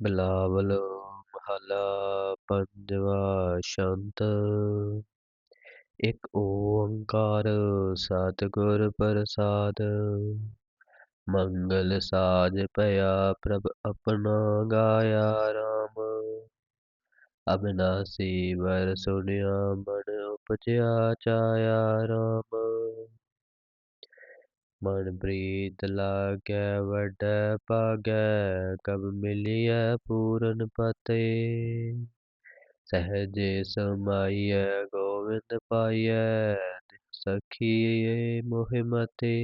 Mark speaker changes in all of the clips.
Speaker 1: ਬਿਲਾਵਲ ਮਹੱਲਾ ਪੰਜਵਾ ਸ਼ੰਤ। ਇੱਕ ਓੰਕਾਰ ਸਤਿਗੁਰ ਪ੍ਰਸਾਦ। ਮੰਗਲ ਸਾਜ ਭਇਆ ਪ੍ਰਭ ਆਪਣਾ ਗਾਇਆ ਰਾਮ। ਅਬਨਾਸੀ ਵਰ ਸੁਣਿਆ ਮਨ ਉਪਜਿਆ ਚਾਇਆ ਰਾਮ। ਮਨ ਪ੍ਰੀਤ ਲਾਗੈ ਵੱਡੈ ਭਾਗੈ, ਕਬ ਮਿਲਿਐ ਪੂਰਨ ਪਤੇ। ਸਹਜੇ ਸਮਾਈਐ ਗੋਵਿੰਦ ਪਾਈਐ ਸਖੀਏ ਮੋਹਿ ਮਤੇ।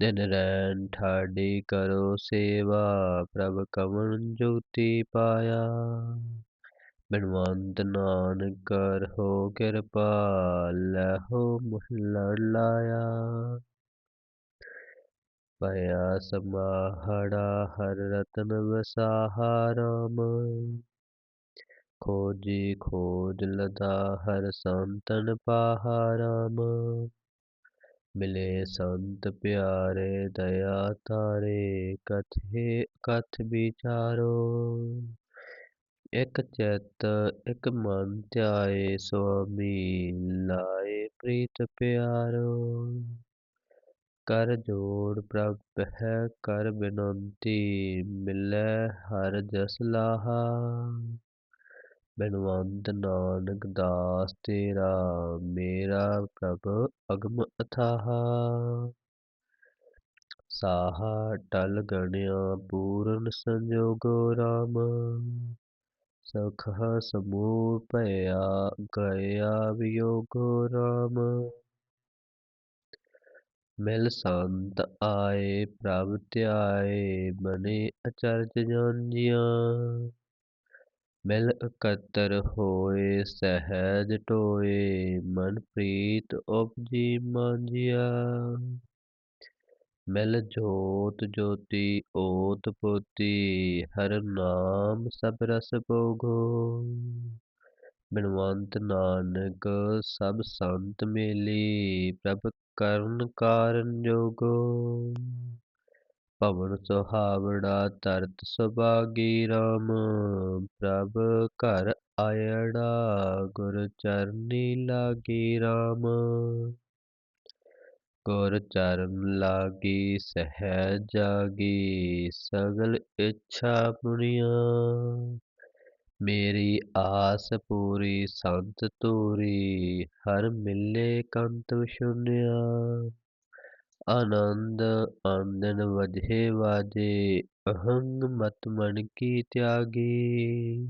Speaker 1: ਦਿਨ ਰੈਣ ਠਾਡੀ ਕਰੋ ਸੇਵਾ, ਪ੍ਰਭ ਕਵਣ ਜੋਤੀ ਪਾਇਆ। ਬਿਨਵੰਤ ਨਾਨਕ ਹੋ ਕਿਰਪਾ ਲਹੋ ਮੁਹ ਲਾਇਆ। ਭਇਆ ਸਮਾਹੜਾ ਹਰ ਰਤਨ ਵਸਾਹਾ ਰਾਮ। ਖੋਜੀ ਖੋਜ ਲਦਾ ਹਰ ਸੰਤਨ ਪਾਹਾ ਰਾਮ। ਮਿਲੇ ਸੰਤ ਪਿਆਰੇ ਦਇਆ ਤਾਰੇ, ਕਥੇ ਕਥ ਵਿਚਾਰੋ। ਇਕ ਚਿਤ ਇਕ ਮਨ ਧਿਆਏ, ਸੁਆਮੀ ਲਾਏ ਪ੍ਰੀਤ ਪਿਆਰੋ। ਕਰ ਜੋੜ ਪ੍ਰਭ ਹੈ ਕਰ ਬਿਨੰਤੀ, ਮਿਲੈ ਹਰ ਜਸ ਲਾਹਾ। ਬਿਨਵੰਤ ਨਾਨਕ ਦਾਸ ਤੇਰਾ, ਮੇਰਾ ਪ੍ਰਭ ਅਗਮ ਅਥਾਹਾ। ਸਾਹਾ ਟਲ ਗਣਿਆ ਪੂਰਨ ਸੰਜੋਗੋ ਰਾਮ। ਸਖ ਸਮੂਹ ਭਇਆ, ਗਇਆ ਵਿਯੋਗੋ ਰਾਮ। ਮਿਲ ਸੰਤ ਆਏ, ਪ੍ਰਭ ਧਿਆਏ ਬਨੇ ਅਚਰਜ ਜਾਂਜੀਆਂ ਮਿਲ ਇਕੱਤਰ ਹੋਏ, ਸਹਿਜ ਟੋਏ, ਮਨ ਪ੍ਰੀਤ ਉਪਜੀ ਮਾਂਜਿਆ। ਮਿਲ ਜੋਤ ਜੋਤੀ, ਓਤ ਪੋਤੀ, ਹਰ ਨਾਮ ਸਭ ਰਸ ਭੋਗੋ। ਬਿਨਵੰਤ ਨਾਨਕ ਸਭ ਸੰਤ ਮੇਲੀ, ਪ੍ਰਭ ਕਰਨ ਕਾਰਨ ਜੋਗੋ। ਪਵਨ ਸੁਹਾਵੜਾ ਤਰਤ ਸੁਭਾਗੀ ਰਾਮ, ਪ੍ਰਭ ਘਰ ਆਇੜਾ ਗੁਰ ਚਰਨੀ ਲਾਗੀ ਰਾਮ। ਗੁਰ ਚਰਨ ਲਾਗੀ ਸਹਿ ਜਾਗੀ, ਸਗਲ ਇੱਛਾ ਪੁਰੀਆਂ ਮੇਰੀ ਆਸ ਪੂਰੀ ਸੰਤ ਧੂਰੀ, ਹਰ ਮਿਲੇ ਕੰਤ ਵਿਸ਼ੁਨਿਆ ਆਨੰਦ ਆਨੰਦਨ ਵਜੇ ਵਾਜੇ, ਅਹੰਗ ਮਤ ਮਨ ਕੀ ਤਿਆਗੀ।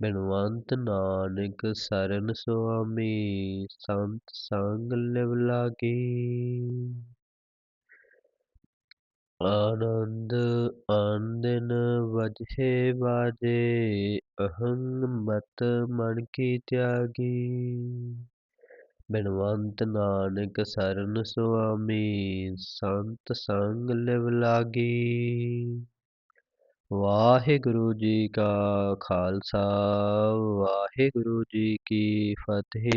Speaker 1: ਬਿਨਵੰਤ ਨਾਨਕ ਸਰਨ ਸੁਆਮੀ, ਸੰਤ ਸੰਗ ਲਿਵ ਲਾਗੀ। ਆਨੰਦ ਆਨੰਦਨ ਵਜੇ ਵਾਜੇ ਅਹੰਗ ਮਤ ਮਨ ਕੀ ਤਿਆਗੀ ਬਿਨਵੰਤ ਨਾਨਕ ਸਰਨ ਸੁਆਮੀ ਸੰਤ ਸੰਗ ਲਿਵ ਲਾਗੀ ਵਾਹਿਗੁਰੂ ਜੀ ਕਾ ਖਾਲਸਾ ਵਾਹਿਗੁਰੂ ਜੀ ਕੀ ਫਤਿਹ